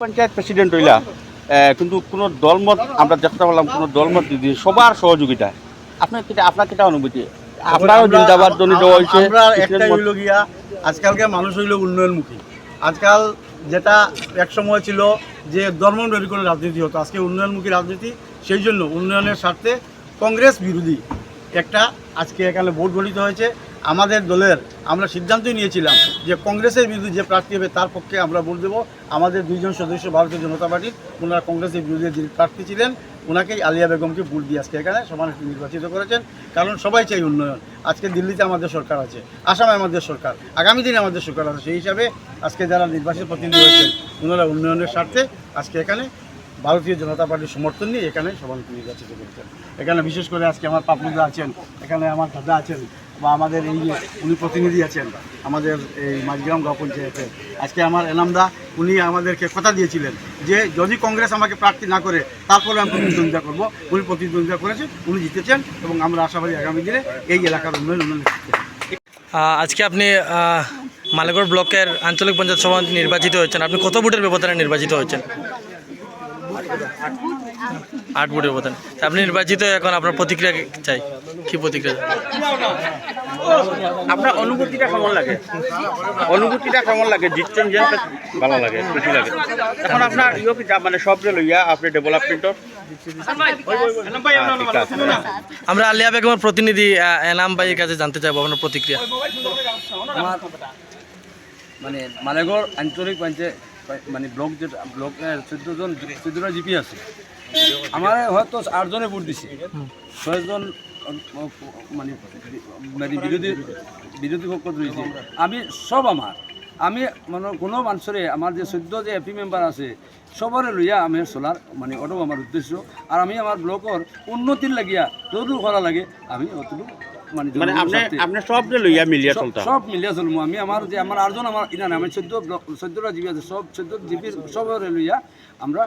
Panchayat president হইলা কিন্তু কোনো দলমত আমরা দেখতে পেলাম কোনো দলমত দিদি সবার সহযোগিতা আপনার কিটা আপনার কিটা অনুভূতি? আপনারও জিন্দাবাদ জনিত হয়েছে আমরা একটাই হইল গিয়া আজকালকার মানুষ হইল উন্নয়নমুখী। আজকাল যেটা এক সময় ছিল যে ধর্ম নৈর করে রাজনীতি হতো আজকে উন্নয়নমুখী রাজনীতি সেই জন্য উন্নয়নের স্বার্থে কংগ্রেস বিরোধী একটা আজকে এখানে ভোট গঠিত হয়েছে। আমাদের দলের আমরা সিদ্ধান্তই নিয়েছিলাম যে কংগ্রেসের বিরুদ্ধে যে প্রার্থী হবে তার পক্ষে আমরা ভোট দেবো। আমাদের দুইজন সদস্য ভারতীয় জনতা পার্টির, ওনারা কংগ্রেসের বিরুদ্ধে যিনি প্রার্থী ছিলেন, ওনাকেই আলিয়া বেগমকে ভোট দিয়ে আজকে এখানে সমানে নির্বাচিত করেছেন। কারণ সবাই চাই উন্নয়ন। আজকে দিল্লিতে আমাদের সরকার আছে, আসামে আমাদের সরকার, আগামী দিনে আমাদের সরকার আছে। সেই হিসাবে আজকে যারা নির্বাচিত প্রতিনিধি হয়েছেন, ওনারা উন্নয়নের স্বার্থে আজকে এখানে ভারতীয় জনতা পার্টির সমর্থন নিয়ে এখানে সভাপতি নির্বাচিত করেছেন। এখানে বিশেষ করে আজকে আমার পাপলুদা আছেন, এখানে আমার দাদা আছেন বা আমাদের এই উনি প্রতিনিধি আছেন, আমাদের এই মাঝগ্রাম গাঁও পঞ্চায়েতের আজকে আমার এনামদা উনি আমাদেরকে কথা দিয়েছিলেন যে যদি কংগ্রেস আমাকে প্রার্থী না করে, তারপরে আমি প্রতিদ্বন্দ্বিতা করব। উনি প্রতিদ্বন্দ্বিতা করেছেন, উনি জিতেছেন এবং আমরা আশাবাদী আগামী দিনে এই এলাকার উন্নয়ন উন্নয়ন আজকে আপনি মালেগড় ব্লকের আঞ্চলিক পঞ্চায়েত সভাপতি নির্বাচিত হয়েছেন। আপনি কত ভোটের ব্যবধানে নির্বাচিত হয়েছেন? আট ভোটের ব্যবধানে আপনি নির্বাচিত এখন আপনার প্রতিক্রিয়া চাই? কি প্রতিক্রিয়া? আপনার অনুভূতিটা কেমন লাগে? অনুভূতিটা কেমন লাগে? জিতছেন যে ভালো লাগে খুশি লাগে। এখন আপনার ইয়ে কি যা- মানে সবরে লইয়া আপনি ডেভেলপমেন্টর আমরা আলিয়া বেগমের প্রতিনিধি এনাম ভাইয়ের কাছে জানতে চাইব আপনার প্রতিক্রিয়া। মানে মালেগড় আঞ্চলিক পঞ্চায়েত মানে ব্লক যেটা ব্লক চোদ্দজন চোদ্দটা জিপি আছে। আমার হয়তো আটজনে ভোট দিছে। ছয়জন মানে মানে বিরোধী বিরোধী পক্ষ রয়েছে। আমি সব আমার। আমি মানে কোনো মানুষরে আমার যে চোদ্দ যে এপি মেম্বার আছে সবরে লইয়া আমি চলার মানে ওটাও আমার উদ্দেশ্য। আর আমি আমার ব্লকর উন্নতির লাগিয়া যতটুকু করা লাগে আমি অতটুকু মানে মানে আপনি লইয়া মিলিয়া সব- চলতে সব মিলিয়া চলবো আমি আমার যে আমার আটজন আমার ইনা আমি চোদ্দ চোদ্দটা জিবি আছে সব চোদ্দ জিবির সব লইয়া আমরা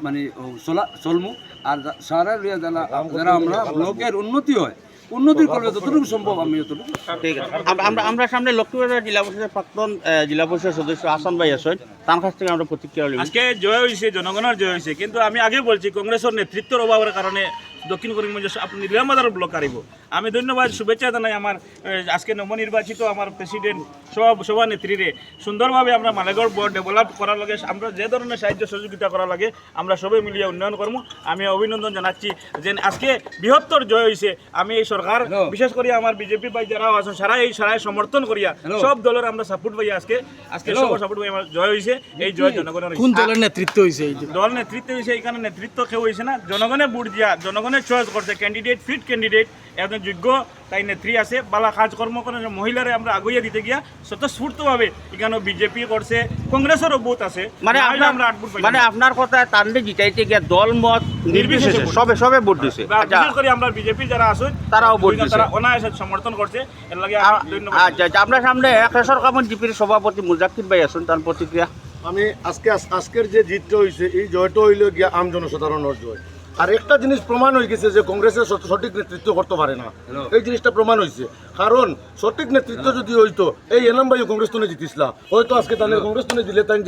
মানে চলা চলমু আর সারা লইয়া যারা যারা আমরা ব্লকের উন্নতি হয় উন্নতির করবে যতটুকু সম্ভব আমি যতটুকু ঠিক আছে। আম- আমরা আমরা সামনে লক্ষ্মীবাজার জেলা পরিষদের প্রাক্তন আহ, জেলা পরিষদ সদস্য আসান ভাই আছেন তার কাছ থেকে আমরা প্রতিক্রিয়া লইব। আজকে জয় হয়েছে জনগণের জয় হয়েছে কিন্তু আমি আগে বলছি কংগ্রেসের নেতৃত্বের অভাবের কারণে দক্ষিণ করিমগঞ্জ আপনি নিলামবাজার ব্লক হারিব আমি ধন্যবাদ শুভেচ্ছা জানাই আমার আজকে নবনির্বাচিত আমার প্রেসিডেন্ট সভা সভানেত্রীরে। সুন্দরভাবে আমরা মালেগড় বোর্ড ডেভেলপ করার লাগে আমরা যে ধরনের সাহায্য সহযোগিতা করা লাগে আমরা সবাই মিলিয়ে উন্নয়ন করব আমি অভিনন্দন জানাচ্ছি যে আজকে বৃহত্তর জয় হয়েছে আমি এই সরকার বিশেষ করে আমার বিজেপি ভাই যারা আছে সারা এই সারাই সমর্থন করিয়া সব দলের আমরা সাপোর্ট পাই আজকে। আজকে সব সাপোর্ট পাই আমার জয় হয়েছে এই জয় জনগণের কোন দলের নেতৃত্ব হয়েছে এই দল? নেতৃত্ব হয়েছে এখানে নেতৃত্ব কেউ হয়েছে না। জনগণে ভোট দিয়া জনগণের চয়েস করছে ক্যান্ডিডেট ফিট ক্যান্ডিডেট একজন যোগ্য তাই নেত্রী আছে বালা কাজকর্ম করে মহিলারে আমরা আগুইয়া দিতে গিয়া স্বতঃস্ফূর্তভাবে এখানে বিজেপি করছে কংগ্রেসেরও বুথ আছে। মানে আমরা আট মানে আপনার কথা টানলে জিতাইতে গিয়া দল মত নির্বিশেষে সবে সবে ভোট দিছে। আচ্ছা। বিশেষ করে আমরা বিজেপি যারা আছে তারাও ভোট দিছে। তারা অনায়াসে সমর্থন করছে। এর লাগে আচ্ছা আচ্ছা আপনার সামনে কেশর কামন জিপির সভাপতি মুজাক্কির ভাই আছেন তার প্রতিক্রিয়া? আমি আজকে আজকের যে জিতটা হয়েছে এই জয়টা হইল গিয়া আম জনসাধারণের জয়। আর একটা জিনিস প্রমাণ হয়ে গেছে যে কংগ্রেসের সঠিক নেতৃত্ব করতে পারে না। এই জিনিসটা প্রমাণ হয়েছে কারণ সঠিক নেতৃত্ব যদি হইতো এই এনাম ভাই কংগ্রেস তুনে জিতিসলা। হয়তো আজকে তাহলে কংগ্রেস তুনে দিলে তাই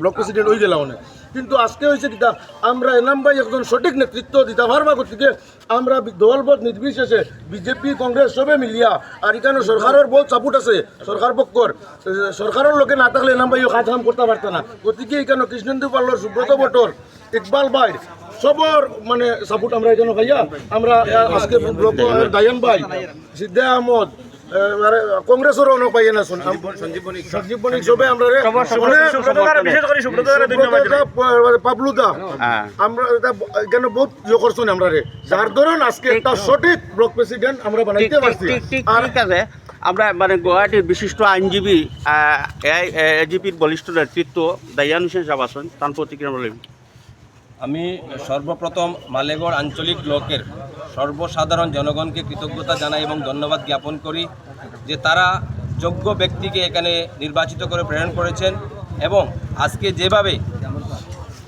ব্লক প্রেসিডেন্ট হয়ে অনেক। কিন্তু আজকে হয়েছে কিতা আমরা এনাম ভাই একজন সঠিক নেতৃত্ব দিতে পারবা গতিকে আমরা দলবদ্ধ নির্বিশেষে বিজেপি কংগ্রেস সবে মিলিয়া আর এখানে সরকারের বহুত সাপোর্ট আছে সরকার পক্ষর। সরকারের লোকে না থাকলে এনাম ভাইও কাজ কাম করতে পারত না। গতিকে এখানে কৃষ্ণেন্দু পাল্লর সুব্রত ভট্টর ইকবাল ভাই সবর মানে সাপোর্ট আমরা এখানে ভাইয়া আমরা আজকে ব্লক দায়ান ভাই সিদ্ধা আহমদ আরে, অনেক পাইয়ে না শুন। সঞ্জীব বণিক সবে আমরা পাবলুদা। আমরা এখানে বহুত ইয়ে করছেন আমরা রে? যার ধরুন আজকে একটা সঠিক ব্লক প্রেসিডেন্ট আমরা বানাইতে পারছি। আর আছে। আমরা মানে গুয়াহাটির বিশিষ্ট আইনজীবী এজিপির বলিষ্ঠ নেতৃত্ব দায়ান হোসেন সাহেব আছেন। তার প্রতিক্রিয়া আমি সর্বপ্রথম মালেগড় আঞ্চলিক ব্লকের সর্বসাধারণ জনগণকে কৃতজ্ঞতা জানাই এবং ধন্যবাদ জ্ঞাপন করি যে তারা যোগ্য ব্যক্তিকে এখানে নির্বাচিত করে প্রেরণ করেছেন এবং আজকে যেভাবে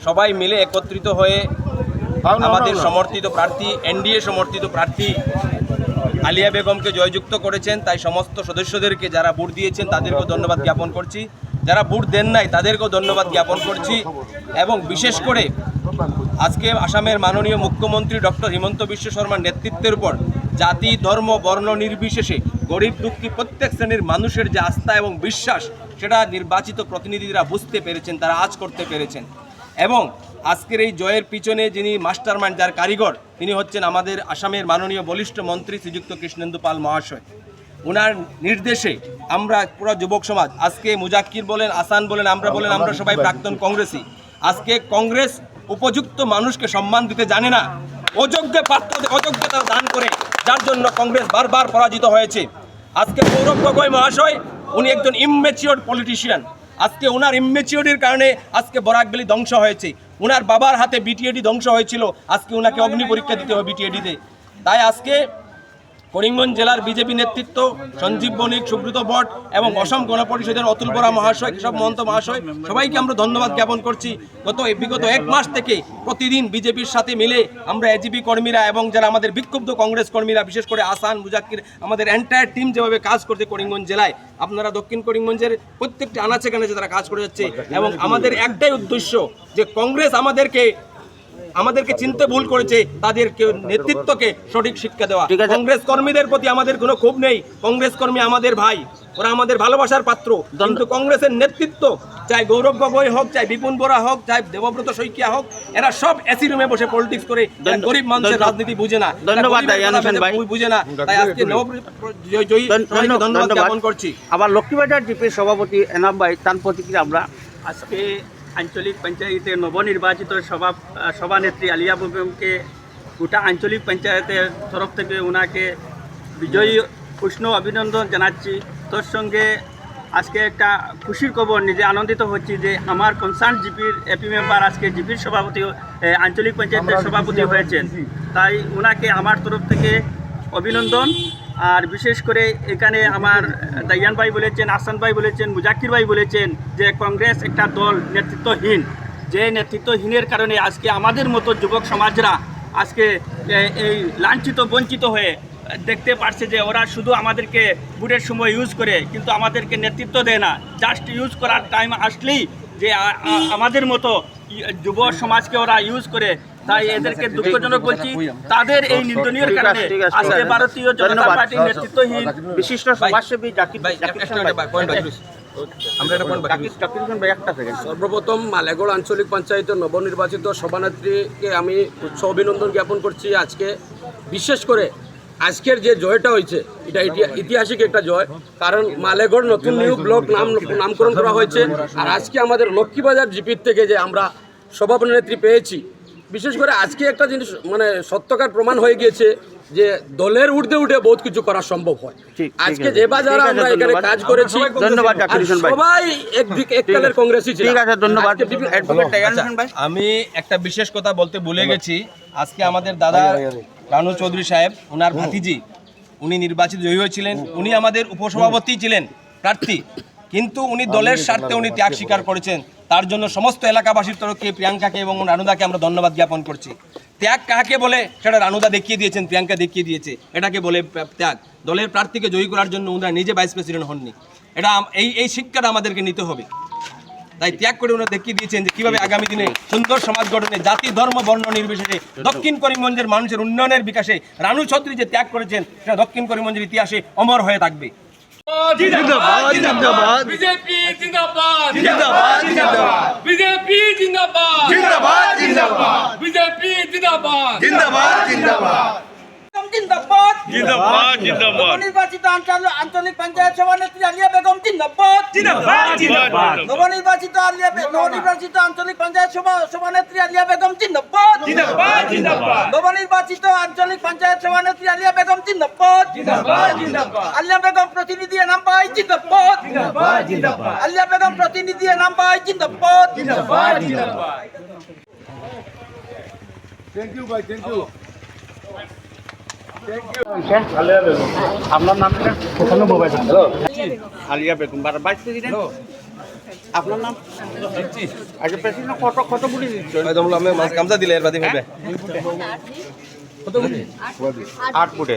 সবাই মিলে একত্রিত হয়ে আমাদের সমর্থিত প্রার্থী এনডিএ সমর্থিত প্রার্থী আলিয়া বেগমকে জয়যুক্ত করেছেন। তাই সমস্ত সদস্যদেরকে যারা ভোট দিয়েছেন তাদেরকেও ধন্যবাদ জ্ঞাপন করছি। যারা ভোট দেন নাই তাদেরকেও ধন্যবাদ জ্ঞাপন করছি। এবং বিশেষ করে আজকে আসামের মাননীয় মুখ্যমন্ত্রী ডক্টর হিমন্ত বিশ্ব শর্মার নেতৃত্বের উপর জাতি, ধর্ম, বর্ণ নির্বিশেষে গরিব দুঃখী প্রত্যেক শ্রেণির মানুষের যে আস্থা এবং বিশ্বাস, সেটা নির্বাচিত প্রতিনিধিরা বুঝতে পেরেছেন, তারা আজ করতে পেরেছেন। এবং আজকের এই জয়ের পিছনে যিনি মাস্টারমাইন্ড, যার কারিগর, তিনি হচ্ছেন আমাদের আসামের মাননীয় বলিষ্ঠ মন্ত্রী শ্রীযুক্ত কৃষ্ণেন্দু পাল মহাশয়। ওনার নির্দেশে আমরা পুরো যুবক সমাজ, আজকে মুজাক্কির বলেন, আসান বলেন, আমরা বলেন, আমরা সবাই প্রাক্তন কংগ্রেসী। আজকে কংগ্রেস উপযুক্ত মানুষকে সম্মান দিতে জানে না। অযোগ্য পাত্রদের অযোগ্যতা দান করে, যার জন্য কংগ্রেস বারবার পরাজিত হয়েছে। আজকে গৌরব গগৈ মহাশয়, উনি একজন ইমমেচিওর পলিটিশিয়ান আজকে ওনার ইমমেচিওরির কারণে আজকে বরাকবেলি ধ্বংস হয়েছে। ওনার বাবার হাতে বিটিএডি ধ্বংস হয়েছিল। আজকে ওনাকে অগ্নি পরীক্ষা দিতে হবে বিটিএডিতে তাই আজকে করিমগঞ্জ জেলার বিজেপি নেতৃত্ব, সঞ্জীব বণিক, সুব্রত ভট্ট এবং অসম গণপরিষদের অতুল বরা মহাশয়, কেশব মহন্ত মহাশয়, সবাইকে আমরা ধন্যবাদ জ্ঞাপন করছি। গত বিগত এক মাস থেকে প্রতিদিন বিজেপির সাথে মিলে আমরা এজিপি কর্মীরা এবং যারা আমাদের বিক্ষুব্ধ কংগ্রেস কর্মীরা, বিশেষ করে আসান, মুজাক্কির, আমাদের এন্টায়ার টিম যেভাবে কাজ করছে করিমগঞ্জ জেলায়, আপনারা দক্ষিণ করিমগঞ্জের প্রত্যেকটি আনাচে কানাচে তারা কাজ করে যাচ্ছে এবং আমাদের একটাই উদ্দেশ্য যে কংগ্রেস আমাদেরকে আমাদেরকে চিনতে ভুল করেছে তাদের নেতৃত্বকে সঠিক শিক্ষা দেওয়া। কংগ্রেস কর্মীদের প্রতি আমাদের কোনো ক্ষোভ নেই। কংগ্রেস কর্মী আমাদের ভাই ওরা আমাদের ভালোবাসার পাত্র। কিন্তু কংগ্রেসের নেতৃত্ব চাই গৌরব গগৈ হোক চাই বিপুন বরা হোক চাই দেবব্রত শইকিয়া হোক এরা সব এসি রুমে বসে পলিটিক্স করে গরিব মানুষের রাজনীতি বুঝে না ধন্যবাদ। বুঝে না তাই আজকে ধন্যবাদ। জ্ঞাপন করছি। আবার লক্ষ্মীবাজার জিপির সভাপতি এনাম ভাই তার প্রতিক্রিয়া আমরা আজকে আঞ্চলিক পঞ্চায়েতের নবনির্বাচিত সভা সভানেত্রী আলিয়া বেগমকে গোটা আঞ্চলিক পঞ্চায়েতের তরফ থেকে ওনাকে বিজয়ী উষ্ণ অভিনন্দন জানাচ্ছি। তোর সঙ্গে আজকে একটা খুশির খবর নিজে আনন্দিত হচ্ছি যে আমার কনসার্ন জিপির এপি মেম্বার আজকে জিপির সভাপতি আঞ্চলিক পঞ্চায়েতের সভাপতি হয়েছেন। তাই ওনাকে আমার তরফ থেকে অভিনন্দন। আর বিশেষ করে এখানে আমার দাইয়ান ভাই বলেছেন আসান ভাই বলেছেন, মুজাক্কির ভাই বলেছেন যে কংগ্রেস একটা দল নেতৃত্বহীন। যে নেতৃত্বহীনের কারণে আজকে আমাদের মতো যুবক সমাজরা আজকে এই লাঞ্ছিত, বঞ্চিত হয়ে দেখতে পারছে যে ওরা শুধু আমাদেরকে ভোটের সময় ইউজ করে, কিন্তু আমাদেরকে নেতৃত্ব দেয় না। জাস্ট ইউজ করার টাইম আসলেই যে আমাদের মতো যুব সমাজকে ওরা ইউজ করে তাই এদেরকে দুঃখজনক বলছি তাদের এই নিন্দনীয় কারণে আজকে ভারতীয় জনতা। পার্টির নেতৃত্বহীন বিশিষ্ট সমাজসেবী জাকির ভাই। সর্বপ্রথম মালেগড় আঞ্চলিক পঞ্চায়েতের নবনির্বাচিত সভানেত্রীকে আমি উচ্চ অভিনন্দন জ্ঞাপন করছি আজকে। বিশেষ করে আজকের যে জয়টা হয়েছে, এটা ঐতিহাসিক একটা জয়। কারণ মালেগড় নতুন নিউ ব্লক নাম নামকরণ করা হয়েছে। আর আজকে আমাদের লক্ষ্মীবাজার জিপির থেকে যে আমরা সভাপতি পেয়েছি বিশেষ করে আজকে একটা জিনিস মানে সত্যকার প্রমাণ হয়ে গিয়েছে যে দলের উর্ধে উঠে বহুত কিছু করা সম্ভব হয়। আজকে। যে বাজার আমরা এখানে কাজ করেছি ধন্যবাদ। সবাই একদিক এককালের কংগ্রেসই ছিল ঠিক আছে ধন্যবাদ। আমি একটা বিশেষ কথা বলতে ভুলে গেছি। আজকে আমাদের দাদা রানু চৌধুরী সাহেব ওনার ভাতিজি উনি নির্বাচিত জয়ী হয়েছিলেন। উনি আমাদের উপসভাপতি ছিলেন প্রার্থী। কিন্তু উনি দলের স্বার্থে উনি ত্যাগ স্বীকার করেছেন। তার জন্য সমস্ত এলাকাবাসীর তরফে প্রিয়াঙ্কাকে এবং রানুদাকে আমরা ধন্যবাদ জ্ঞাপন করছি। ত্যাগ কাকে বলে? সেটা রানুদা দেখিয়ে দিয়েছেন প্রিয়াঙ্কা দেখিয়ে দিয়েছে। এটাকে বলে ত্যাগ। দলের প্রার্থীকে জয়ী করার জন্য ওনারা নিজে ভাইস প্রেসিডেন্ট হননি। এটা এই এই শিক্ষাটা আমাদেরকে নিতে হবে। তাই ত্যাগ করে ওনারা দেখিয়ে দিয়েছেন যে কীভাবে আগামী দিনে সুন্দর সমাজ গঠনে জাতি ধর্ম বর্ণ নির্বিশেষে দক্ষিণ করিমগঞ্জের মানুষের উন্নয়নের বিকাশে রানু ছত্রী যে ত্যাগ করেছেন সেটা দক্ষিণ করিমগঞ্জের ইতিহাসে অমর হয়ে থাকবে। বিজেপি জিন্দাবাদ। জিন্দাবাদ জিন্দাবাদ। বিজেপি জিন্দাবাদ। জিন্দাবাদ জিন্দাবাদ। বিজেপি জিন্দাবাদ। জিন্দাবাদ জিন্দাবাদ। নবনির্বাচিত আঞ্চল- আঞ্চলিক পঞ্চায়েত সভানেত্রী আলিয়া বেগম জিন্দাবাদ। জিন্দাবাদ জিন্দাবাদ। নবনির্বাচিত আলিয়া নবনির্বাচিত আঞ্চলিক পঞ্চায়েত সভা- সভানেত্রী আলিয়া বেগম জিন্দাবাদ। জিন্দাবাদ জিন্দাবাদ। নবনির্বাচিত আঞ্চলিক পঞ্চায়েত সভানেত্রী আলিয়া বেগম জিন্দাবাদ। আলিয়া বেগম প্রতিনিধি নাম পাই জিন্দাবাদ। আলিয়া বেগম প্রতিনিধি নাম পাই জিন্দাবাদ। থ্যাংক ইউ ভাই থ্যাংক ইউ আপনার নাম আলিয়া বেগম বার ভাইস প্রেসিডেন্ট আপনার নাম? কত কত বুড়ি দিচ্ছেন আমি গামছা দিলে এর বাদে হবে। আট ফুটে।